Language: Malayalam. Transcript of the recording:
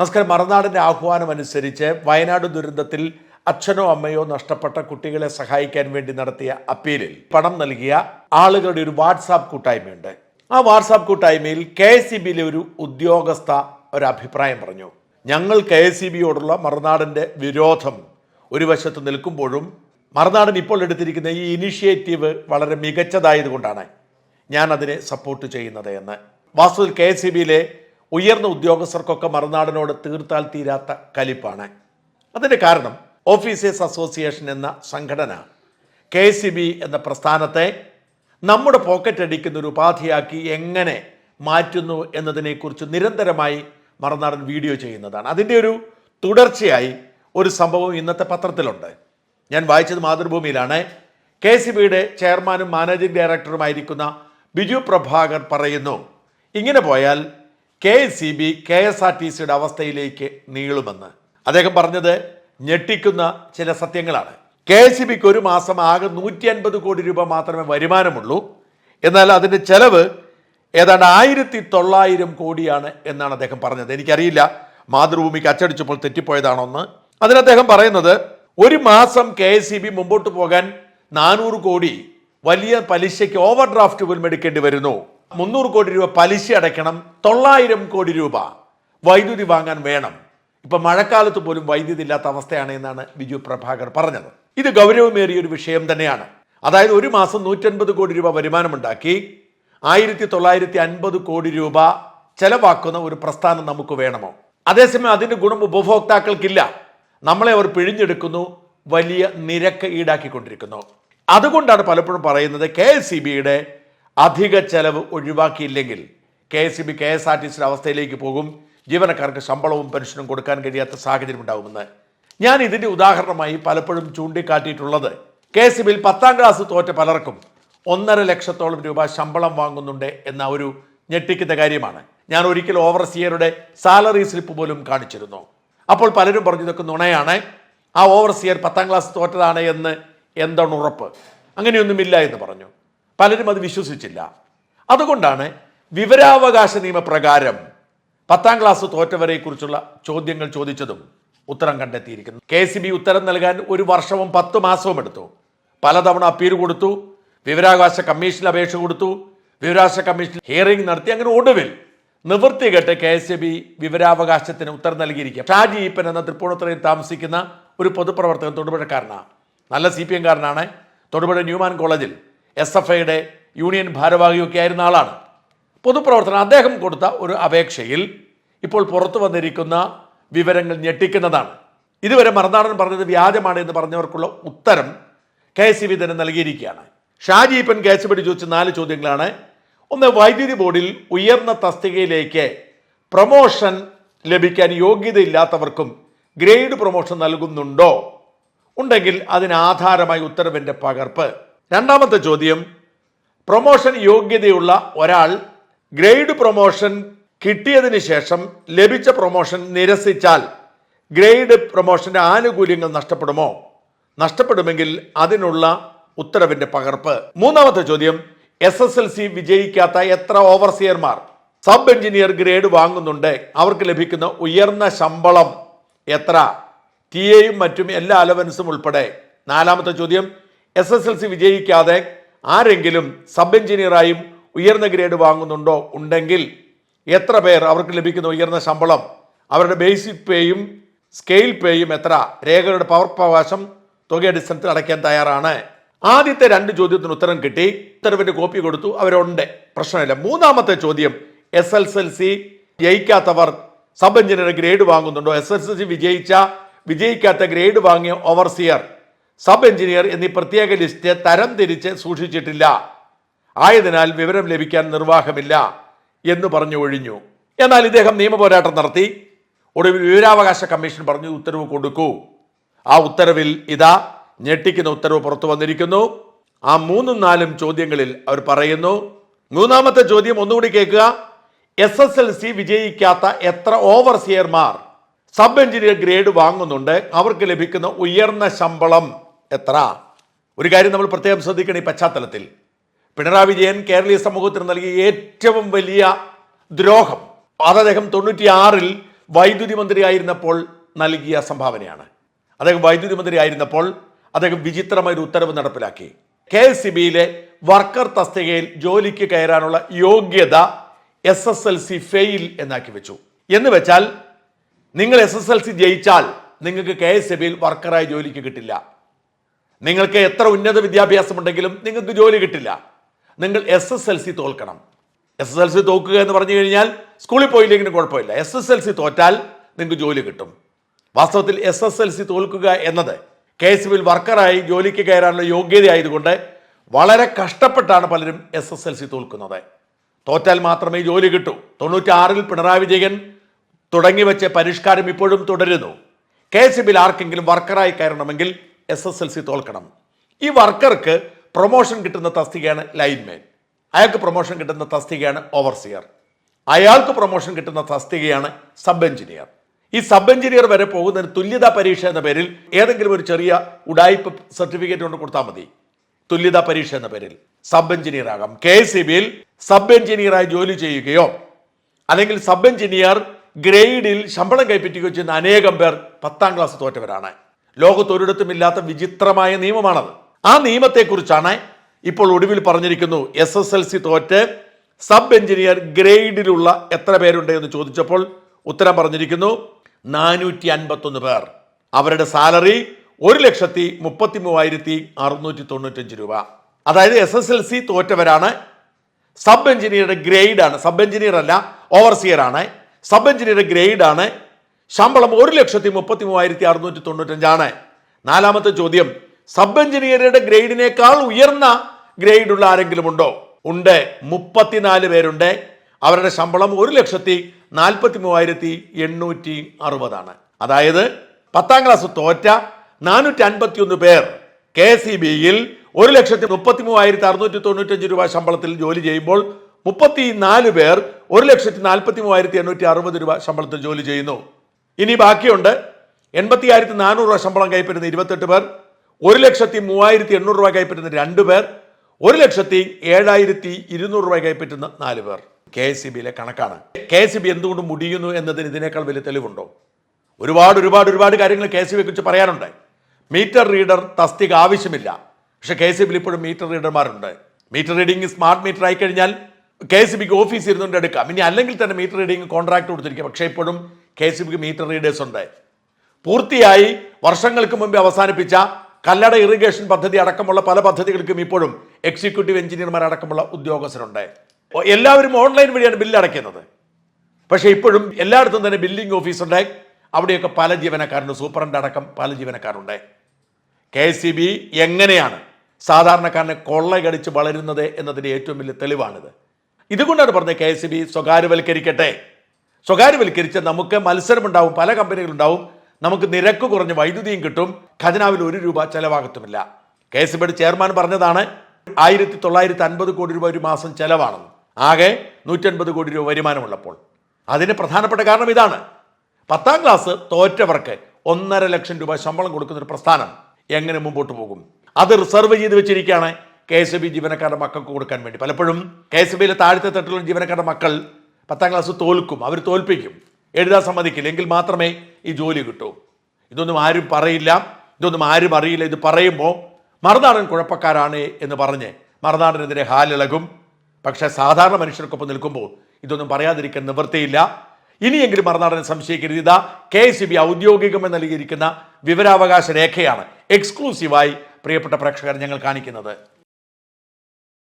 നമസ്കാരം. മറുനാടിന്റെ ആഹ്വാനം അനുസരിച്ച് വയനാട് ദുരന്തത്തിൽ അച്ഛനോ അമ്മയോ നഷ്ടപ്പെട്ട കുട്ടികളെ സഹായിക്കാൻ വേണ്ടി നടത്തിയ അപ്പീലിൽ പണം നൽകിയ ആളുകളുടെ ഒരു വാട്സാപ്പ് കൂട്ടായ്മയുണ്ട്. ആ വാട്സാപ്പ് കൂട്ടായ്മയിൽ കെ എസ് സി ബിയിലെ ഒരു ഉദ്യോഗസ്ഥ ഒരു അഭിപ്രായം പറഞ്ഞു. ഞങ്ങൾ കെ എസ് സി ബിയോടുള്ള മറുനാടിന്റെ വിരോധം ഒരു വശത്ത് നിൽക്കുമ്പോഴും മറുനാടൻ ഇപ്പോൾ എടുത്തിരിക്കുന്ന ഈ ഇനിഷ്യേറ്റീവ് വളരെ മികച്ചതായതുകൊണ്ടാണ് ഞാൻ അതിനെ സപ്പോർട്ട് ചെയ്യുന്നത് എന്ന്. വാസ്തുവിൽ കെ എസ് സി ബിയിലെ ഉയർന്ന ഉദ്യോഗസ്ഥർക്കൊക്കെ മറുനാടിനോട് തീർത്താൽ തീരാത്ത കലിപ്പാണ്. അതിന്റെ കാരണം ഓഫീസേഴ്സ് അസോസിയേഷൻ എന്ന സംഘടന കെ എന്ന പ്രസ്ഥാനത്തെ നമ്മുടെ പോക്കറ്റ് അടിക്കുന്ന ഒരു ഉപാധിയാക്കി എങ്ങനെ മാറ്റുന്നു എന്നതിനെക്കുറിച്ച് നിരന്തരമായി മറുനാടൻ വീഡിയോ ചെയ്യുന്നതാണ്. അതിന്റെ ഒരു തുടർച്ചയായി ഒരു സംഭവം ഇന്നത്തെ പത്രത്തിലുണ്ട്. ഞാൻ വായിച്ചത് മാതൃഭൂമിയിലാണ്. കെ സി ബിയുടെ ചെയർമാനും മാനേജിംഗ് ഡയറക്ടറുമായിരിക്കുന്ന ബിജു പ്രഭാകർ പറയുന്നു ഇങ്ങനെ പോയാൽ K S C B K S R T സിയുടെ അവസ്ഥയിലേക്ക് നീളുമെന്ന്. അദ്ദേഹം പറഞ്ഞത് ഞെട്ടിക്കുന്ന ചില സത്യങ്ങളാണ്. കെ എസ് സി ബിക്ക് ഒരു മാസം ആകെ നൂറ്റി അൻപത് കോടി രൂപ മാത്രമേ വരുമാനമുള്ളൂ. എന്നാൽ അതിന്റെ ചെലവ് ഏതാണ്ട് ആയിരത്തി തൊള്ളായിരം കോടിയാണ് എന്നാണ് അദ്ദേഹം പറഞ്ഞത്. എനിക്കറിയില്ല മാതൃഭൂമിക്ക് അച്ചടിച്ചപ്പോൾ തെറ്റിപ്പോയതാണോന്ന്. അതിന് അദ്ദേഹം പറയുന്നത് ഒരു മാസം കെ എസ് സി ബി മുമ്പോട്ട് പോകാൻ നാനൂറ് കോടി വലിയ പലിശയ്ക്ക് ഓവർ ഡ്രാഫ്റ്റ് പോലും എടുക്കേണ്ടി വരുന്നു. മുന്നൂറ് കോടി രൂപ പലിശ അടയ്ക്കണം തൊള്ളായിരം കോടി രൂപ വൈദ്യുതി വാങ്ങാൻ വേണം. ഇപ്പൊ മഴക്കാലത്ത് പോലും വൈദ്യുതി ഇല്ലാത്ത അവസ്ഥയാണ് എന്നാണ് ബിജു പ്രഭാകർ പറഞ്ഞത്. ഇത് ഗൗരവമേറിയ ഒരു വിഷയം തന്നെയാണ്. അതായത് ഒരു മാസം നൂറ്റൻപത് കോടി രൂപ വരുമാനമുണ്ടാക്കി ആയിരത്തി തൊള്ളായിരത്തി അൻപത് കോടി രൂപ ചെലവാക്കുന്ന ഒരു പ്രസ്ഥാനം നമുക്ക് വേണമോ? അതേസമയം അതിന്റെ ഗുണം ഉപഭോക്താക്കൾക്കില്ല. നമ്മളെ അവർ പിഴിഞ്ഞെടുക്കുന്നു വലിയ നിരക്ക് ഈടാക്കിക്കൊണ്ടിരിക്കുന്നു. അതുകൊണ്ടാണ് പലപ്പോഴും പറയുന്നത് കെ എസ് അധിക ചെലവ് ഒഴിവാക്കിയില്ലെങ്കിൽ K S C B K S R T സിയുടെ അവസ്ഥയിലേക്ക് പോകും. ജീവനക്കാർക്ക് ശമ്പളവും പെൻഷനും കൊടുക്കാൻ കഴിയാത്ത സാഹചര്യം ഉണ്ടാകുമെന്ന് ഞാൻ ഇതിന്റെ ഉദാഹരണമായി പലപ്പോഴും ചൂണ്ടിക്കാട്ടിയിട്ടുള്ളത്. കെ എസ് സി ബിയിൽ പത്താം ക്ലാസ് തോറ്റ പലർക്കും ഒന്നര ലക്ഷത്തോളം രൂപ ശമ്പളം വാങ്ങുന്നുണ്ട് എന്ന ഒരു ഞെട്ടിക്കുന്ന കാര്യമാണ്. ഞാൻ ഒരിക്കൽ ഓവർസിയറുടെ സാലറി സ്ലിപ്പ് പോലും കാണിച്ചിരുന്നു. അപ്പോൾ പലരും പറഞ്ഞു ഇതൊക്കെ നുണയാണ്. ആ ഓവർസിയർ പത്താം ക്ലാസ് തോറ്റതാണ് എന്ന് എന്താണ് ഉറപ്പ്? അങ്ങനെയൊന്നുമില്ല എന്ന് പറഞ്ഞു. പലരും അത് വിശ്വസിച്ചില്ല. അതുകൊണ്ടാണ് വിവരാവകാശ നിയമപ്രകാരം പത്താം ക്ലാസ് തോറ്റവരെക്കുറിച്ചുള്ള ചോദ്യങ്ങൾ ചോദിച്ചതും ഉത്തരം കണ്ടെത്തിയിരിക്കുന്നു കെ സി ബി ഉത്തരം നൽകാൻ ഒരു വർഷവും പത്ത് മാസവും എടുത്തു. പലതവണ അപ്പീൽ കൊടുത്തു വിവരാവകാശ കമ്മീഷനിൽ അപേക്ഷ കൊടുത്തു വിവരാവകാശ കമ്മീഷൻ ഹിയറിംഗ് നടത്തി അങ്ങനെ ഒടുവിൽ നിവൃത്തി കെട്ട് കെ എസ് ബി വിവരാവകാശത്തിന് ഉത്തരം നൽകിയിരിക്കുക. ഷാജി ഈപ്പൻ എന്ന തൃപ്പൂണിത്തുറയിൽ താമസിക്കുന്ന ഒരു പൊതുപ്രവർത്തകൻ തൊടുപുഴക്കാരനാണ്. നല്ല സി പി എംകാരനാണ് തൊടുപുഴ ന്യൂമാൻ കോളേജിൽ എസ് എഫ് ഐയുടെ യൂണിയൻ ഭാരവാഹിയൊക്കെ ആയിരുന്ന ആളാണ്. പൊതുപ്രവർത്തനം അദ്ദേഹം കൊടുത്ത ഒരു അപേക്ഷയിൽ ഇപ്പോൾ പുറത്തു വന്നിരിക്കുന്ന വിവരങ്ങൾ ഞെട്ടിക്കുന്നതാണ്. ഇതുവരെ മറുനാടൻ പറഞ്ഞത് വ്യാജമാണ് എന്ന് പറഞ്ഞവർക്കുള്ള ഉത്തരം കെ എസ് വി തന്നെ നൽകിയിരിക്കുകയാണ്. ഷാജി കേസ് പിടി ചോദിച്ച നാല് ചോദ്യങ്ങളാണ്. ഒന്ന് വൈദ്യുതി ബോർഡിൽ ഉയർന്ന തസ്തികയിലേക്ക് പ്രൊമോഷൻ ലഭിക്കാൻ യോഗ്യതയില്ലാത്തവർക്കും ഗ്രേഡ് പ്രൊമോഷൻ നൽകുന്നുണ്ടോ? ഉണ്ടെങ്കിൽ അതിന് ആധാരമായി ഉത്തരവിന്റെ പകർപ്പ്. രണ്ടാമത്തെ ചോദ്യം പ്രൊമോഷൻ യോഗ്യതയുള്ള ഒരാൾ ഗ്രേഡ് പ്രൊമോഷൻ കിട്ടിയതിന് ശേഷം ലഭിച്ച പ്രൊമോഷൻ നിരസിച്ചാൽ ഗ്രേഡ് പ്രൊമോഷന്റെ ആനുകൂല്യങ്ങൾ നഷ്ടപ്പെടുമോ? നഷ്ടപ്പെടുമെങ്കിൽ അതിനുള്ള ഉത്തരവിന്റെ പകർപ്പ്. മൂന്നാമത്തെ ചോദ്യം എസ് എസ് എൽ സി വിജയിക്കാത്ത എത്ര ഓവർസിയർമാർ സബ് എഞ്ചിനീയർ ഗ്രേഡ് വാങ്ങുന്നുണ്ട് അവർക്ക് ലഭിക്കുന്ന ഉയർന്ന ശമ്പളം എത്ര? ടി എയും മറ്റും എല്ലാ അലവൻസും ഉൾപ്പെടെ. നാലാമത്തെ ചോദ്യം എസ് എസ് എൽ സി വിജയിക്കാതെ ആരെങ്കിലും സബ് എഞ്ചിനീയറായും ഉയർന്ന ഗ്രേഡ് വാങ്ങുന്നുണ്ടോ? ഉണ്ടെങ്കിൽ എത്ര പേർ അവർക്ക് ലഭിക്കുന്ന ഉയർന്ന ശമ്പളം? അവരുടെ ബേസിക് പേയും സ്കെയിൽ പേയും എത്ര? രേഖകളുടെ പകർപ്പവകാശം തുക അടിസ്ഥാനത്തിൽ അടയ്ക്കാൻ തയ്യാറാണ്. ആദ്യത്തെ രണ്ട് ചോദ്യത്തിന് ഉത്തരം കിട്ടി. ഉത്തരവിന്റെ കോപ്പി കൊടുത്തു. അവരുണ്ട്. പ്രശ്നമില്ല. മൂന്നാമത്തെ ചോദ്യം എസ് എൽ എൽ സി ജയിക്കാത്തവർ സബ് എഞ്ചിനീയർ ഗ്രേഡ് വാങ്ങുന്നുണ്ടോ? എസ് എസ് എൽ സി വിജയിച്ച വിജയിക്കാത്ത ഗ്രേഡ് വാങ്ങിയ ഓവർസിയർ സബ് എഞ്ചിനീയർ എന്നീ പ്രത്യേക ലിസ്റ്റ് തരം തിരിച്ച് സൂക്ഷിച്ചിട്ടില്ല. ആയതിനാൽ വിവരം ലഭിക്കാൻ നിർവാഹമില്ല എന്ന് പറഞ്ഞു ഒഴിഞ്ഞു. എന്നാൽ ഇദ്ദേഹം നിയമപോരാട്ടം നടത്തി. ഒടുവിൽ വിവരാവകാശ കമ്മീഷൻ പറഞ്ഞു ഉത്തരവ് കൊടുക്കൂ. ആ ഉത്തരവിൽ ഇതാ ഞെട്ടിക്കുന്ന ഉത്തരവ് പുറത്തു വന്നിരിക്കുന്നു. ആ മൂന്നും നാലും ചോദ്യങ്ങളിൽ അവർ പറയുന്നു മൂന്നാമത്തെ ചോദ്യം ഒന്നുകൂടി കേൾക്കുക. എസ് എസ് എൽ സി വിജയിക്കാത്ത എത്ര ഓവർസിയർമാർ സബ് എഞ്ചിനീയർ ഗ്രേഡ് വാങ്ങുന്നുണ്ട്? അവർക്ക് ലഭിക്കുന്ന ഉയർന്ന ശമ്പളം എത്ര? ഒരു കാര്യം നമ്മൾ പ്രത്യേകം ശ്രദ്ധിക്കണം ഈ പശ്ചാത്തലത്തിൽ. പിണറായി വിജയൻ കേരളീയ സമൂഹത്തിന് നൽകിയ ഏറ്റവും വലിയ ദ്രോഹം അത് അദ്ദേഹം തൊണ്ണൂറ്റിയാറിൽ വൈദ്യുതി മന്ത്രിയായിരുന്നപ്പോൾ നൽകിയ സംഭാവനയാണ്. അദ്ദേഹം വൈദ്യുതി മന്ത്രി ആയിരുന്നപ്പോൾ അദ്ദേഹം വിചിത്രമായ ഒരു ഉത്തരവ് നടപ്പിലാക്കി. കെ എസ് സി ബിയിലെ വർക്കർ തസ്തികയിൽ ജോലിക്ക് കയറാനുള്ള യോഗ്യത S S L C fail എന്നാക്കി വെച്ചു. എന്ന് വെച്ചാൽ നിങ്ങൾ എസ് എസ് എൽ സി ജയിച്ചാൽ നിങ്ങൾക്ക് കെ എസ് സി ബിയിൽ വർക്കറായി ജോലിക്ക് കിട്ടില്ല. നിങ്ങൾക്ക് എത്ര ഉന്നത വിദ്യാഭ്യാസം ഉണ്ടെങ്കിലും നിങ്ങൾക്ക് ജോലി കിട്ടില്ല. നിങ്ങൾ എസ് എസ് എൽ സി തോൽക്കണം. എസ് എസ് എൽ സി തോക്കുക എന്ന് പറഞ്ഞു കഴിഞ്ഞാൽ സ്കൂളിൽ പോയില്ലെങ്കിലും കുഴപ്പമില്ല. എസ് എസ് എൽ സി തോറ്റാൽ നിങ്ങൾക്ക് ജോലി കിട്ടും. വാസ്തവത്തിൽ എസ് എസ് എൽ സി തോൽക്കുക എന്നത് കെ എസ് ബിയിൽ വർക്കറായി ജോലിക്ക് കയറാനുള്ള യോഗ്യതയായതുകൊണ്ട് വളരെ കഷ്ടപ്പെട്ടാണ് പലരും എസ് എസ് എൽ സി തോൽക്കുന്നത്. തോറ്റാൽ മാത്രമേ ജോലി കിട്ടൂ. തൊണ്ണൂറ്റാറിൽ പിണറായി വിജയൻ തുടങ്ങി വെച്ച പരിഷ്കാരം ഇപ്പോഴും തുടരുന്നു. കെ എസ് ബിയിൽ ആർക്കെങ്കിലും വർക്കറായി കയറണമെങ്കിൽ എസ് എസ് എൽ സി തോൽക്കണം. ഈ വർക്കർക്ക് പ്രൊമോഷൻ കിട്ടുന്ന തസ്തികയാണ് ലൈൻമാൻ അയാൾക്ക് പ്രൊമോഷൻ കിട്ടുന്ന തസ്തികയാണ് ഓവർസിയർ അയാൾക്ക് പ്രൊമോഷൻ കിട്ടുന്ന തസ്തികയാണ് സബ് എഞ്ചിനീയർ ഈ സബ് എഞ്ചിനീയർ വരെ പോകുന്നതിന് തുല്യതാ പരീക്ഷ എന്ന പേരിൽ ഏതെങ്കിലും ഒരു ചെറിയ ഉടായ്പ സർട്ടിഫിക്കറ്റ് കൊണ്ട് കൊടുത്താൽ മതി. തുല്യതാ പരീക്ഷ എന്ന പേരിൽ സബ് എഞ്ചിനീയർ ആകാം. കെ സി ബിയിൽ സബ് എഞ്ചിനീയറായി ജോലി ചെയ്യുകയോ അല്ലെങ്കിൽ സബ് എഞ്ചിനീയർ ഗ്രേഡിൽ ശമ്പളം കൈപ്പറ്റുകയോ ചെയ്യുന്ന അനേകം പേർ പത്താം ക്ലാസ് തോറ്റവരാണ്. ലോകത്ത് ഒരിടത്തും ഇല്ലാത്ത വിചിത്രമായ നിയമമാണത്. ആ നിയമത്തെക്കുറിച്ചാണ് ഇപ്പോൾ ഒടുവിൽ പറഞ്ഞിരിക്കുന്നു എസ് എസ് എൽ സി തോറ്റ് സബ് എഞ്ചിനീയർ ഗ്രേഡിലുള്ള എത്ര പേരുണ്ട് എന്ന് ചോദിച്ചപ്പോൾ ഉത്തരം പറഞ്ഞിരിക്കുന്നു നാനൂറ്റി അൻപത്തൊന്ന് പേർ. അവരുടെ സാലറി ഒരു ലക്ഷത്തി മുപ്പത്തി മൂവായിരത്തി അറുന്നൂറ്റി തൊണ്ണൂറ്റഞ്ച് രൂപ. അതായത് എസ് എസ് എൽ സി തോറ്റവരാണ് സബ് എഞ്ചിനീയറുടെ ഗ്രേഡാണ്. സബ് എഞ്ചിനീയർ അല്ല ഓവർസിയർ ആണ് സബ് എഞ്ചിനീയറുടെ ഗ്രേഡ് ആണ് ശമ്പളം ഒരു ലക്ഷത്തി മുപ്പത്തി മൂവായിരത്തി അറുന്നൂറ്റി തൊണ്ണൂറ്റഞ്ചാണ്. നാലാമത്തെ ചോദ്യം സബ് എഞ്ചിനീയറുടെ ഗ്രേഡിനേക്കാൾ ഉയർന്ന ഗ്രേഡുള്ള ആരെങ്കിലും ഉണ്ടോ? ഉണ്ട്. മുപ്പത്തിനാല് പേരുണ്ട്. അവരുടെ ശമ്പളം ഒരു ലക്ഷത്തി നാൽപ്പത്തി മൂവായിരത്തി എണ്ണൂറ്റി അറുപതാണ്. അതായത് പത്താം ക്ലാസ് തോറ്റ നാനൂറ്റി അൻപത്തി ഒന്ന് പേർ കെ സി ബിയിൽ ഒരു ലക്ഷത്തി മുപ്പത്തി മൂവായിരത്തി അറുന്നൂറ്റി തൊണ്ണൂറ്റഞ്ച് രൂപ ശമ്പളത്തിൽ ജോലി ചെയ്യുമ്പോൾ മുപ്പത്തി നാല് പേർ ഒരു ലക്ഷത്തി നാൽപ്പത്തി മൂവായിരത്തി എണ്ണൂറ്റി അറുപത് രൂപ ശമ്പളത്തിൽ ജോലി ചെയ്യുന്നു. ഇനി ബാക്കിയുണ്ട് എൺപത്തി ആയിരത്തി നാനൂറ് രൂപ ശമ്പളം കൈപ്പറ്റുന്ന ഇരുപത്തെട്ട് പേർ ഒരു ലക്ഷത്തി മൂവായിരത്തി എണ്ണൂറ് രൂപ കൈപ്പറ്റുന്ന രണ്ട് പേർ ഒരു ലക്ഷത്തി ഏഴായിരത്തി ഇരുന്നൂറ് രൂപ കൈപ്പറ്റുന്ന നാല് പേർ. കെ എസ് സി ബിയിലെ കണക്കാണ്. കെ എസ് സി ബി എന്തുകൊണ്ട് മുടിയുന്നു എന്നതിന് ഇതിനേക്കാൾ വലിയ തെളിവുണ്ടോ? ഒരുപാട് ഒരുപാട് ഒരുപാട് കാര്യങ്ങൾ കെ സി ബിയെ കുറിച്ച് പറയാനുണ്ട്. മീറ്റർ റീഡർ തസ്തിക ആവശ്യമില്ല. പക്ഷെ കെ സി ബിയിൽ ഇപ്പോഴും മീറ്റർ റീഡർമാരുണ്ട്. മീറ്റർ റീഡിംഗ് സ്മാർട്ട് മീറ്റർ ആയി കഴിഞ്ഞാൽ കെ സി ബിക്ക് ഓഫീസ് ഇരുന്നുകൊണ്ട് എടുക്കാം. ഇനി അല്ലെങ്കിൽ തന്നെ മീറ്റർ റീഡിംഗ് കോൺട്രാക്ട് കൊടുത്തിരിക്കും. പക്ഷേ ഇപ്പോഴും കെ സി ബിക്ക് മീറ്റർ റീഡേഴ്സ് ഉണ്ട്. പൂർത്തിയായി വർഷങ്ങൾക്ക് മുമ്പ് അവസാനിപ്പിച്ച കല്ലട ഇറിഗേഷൻ പദ്ധതി അടക്കമുള്ള പല പദ്ധതികൾക്കും ഇപ്പോഴും എക്സിക്യൂട്ടീവ് എഞ്ചിനീയർമാർ അടക്കമുള്ള ഉദ്യോഗസ്ഥരുണ്ട്. എല്ലാവരും ഓൺലൈൻ വഴിയാണ് ബില്ല് അടയ്ക്കുന്നത്. പക്ഷേ ഇപ്പോഴും എല്ലായിടത്തും തന്നെ ബില്ലിംഗ് ഓഫീസുണ്ട് അവിടെയൊക്കെ പല ജീവനക്കാരുണ്ട്. സൂപ്രണ്ട് അടക്കം പല ജീവനക്കാരുണ്ട്. കെ സി ബി എങ്ങനെയാണ് സാധാരണക്കാരനെ കൊള്ളയടിച്ച് വളരുന്നത് എന്നതിന്റെ ഏറ്റവും വലിയ തെളിവാണിത്. ഇതുകൊണ്ടാണ് പറഞ്ഞത് കെ എസ് ബി സ്വകാര്യവൽക്കരിക്കട്ടെ. സ്വകാര്യവൽക്കരിച്ച് നമുക്ക് മത്സരമുണ്ടാവും പല കമ്പനികളുണ്ടാവും. നമുക്ക് നിരക്ക് കുറഞ്ഞ വൈദ്യുതിയും കിട്ടും. ഖജനാവിൽ ഒരു രൂപ ചെലവാകത്തുമില്ല. കെ എസ് ബിയുടെ ചെയർമാൻ പറഞ്ഞതാണ് ആയിരത്തി തൊള്ളായിരത്തി അൻപത് കോടി രൂപ ഒരു മാസം ചെലവാണെന്ന്. ആകെ നൂറ്റൻപത് കോടി രൂപ വരുമാനമുള്ളപ്പോൾ. അതിന് പ്രധാനപ്പെട്ട കാരണം ഇതാണ്. പത്താം ക്ലാസ് തോറ്റവർക്ക് ഒന്നര ലക്ഷം രൂപ ശമ്പളം കൊടുക്കുന്ന ഒരു പ്രസ്ഥാനം എങ്ങനെ മുമ്പോട്ട് പോകും? അത് റിസർവ് ചെയ്ത് വെച്ചിരിക്കുകയാണ് കെ എസ് ബി ജീവനക്കാരുടെ മക്കൾക്ക് കൊടുക്കാൻ വേണ്ടി. പലപ്പോഴും കെ എസ് ബിയിലെ താഴത്തെ തട്ടിലുള്ള ജീവനക്കാരുടെ മക്കൾ പത്താം ക്ലാസ് തോൽക്കും അവർ തോൽപ്പിക്കും. എഴുതാൻ സമ്മതിക്കില്ല എങ്കിൽ മാത്രമേ ഈ ജോലി കിട്ടൂ. ഇതൊന്നും ആരും പറയില്ല ഇതൊന്നും ആരും അറിയില്ല ഇത് പറയുമ്പോൾ മറുനാടൻ കുഴപ്പക്കാരാണ് എന്ന് പറഞ്ഞ് മറുനാടനെതിരെ ഹാലിളകും. പക്ഷെ സാധാരണ മനുഷ്യർക്കൊപ്പം നിൽക്കുമ്പോൾ ഇതൊന്നും പറയാതിരിക്കാൻ നിവൃത്തിയില്ല. ഇനിയെങ്കിലും മറുനാടനെ സംശയിക്കരുത്. ഇതാ കെ സി ബി ഔദ്യോഗികമായി നൽകിയിരിക്കുന്ന വിവരാവകാശ രേഖയാണ് എക്സ്ക്ലൂസീവായി പ്രിയപ്പെട്ട പ്രേക്ഷകർ ഞങ്ങൾ കാണിക്കുന്നത്.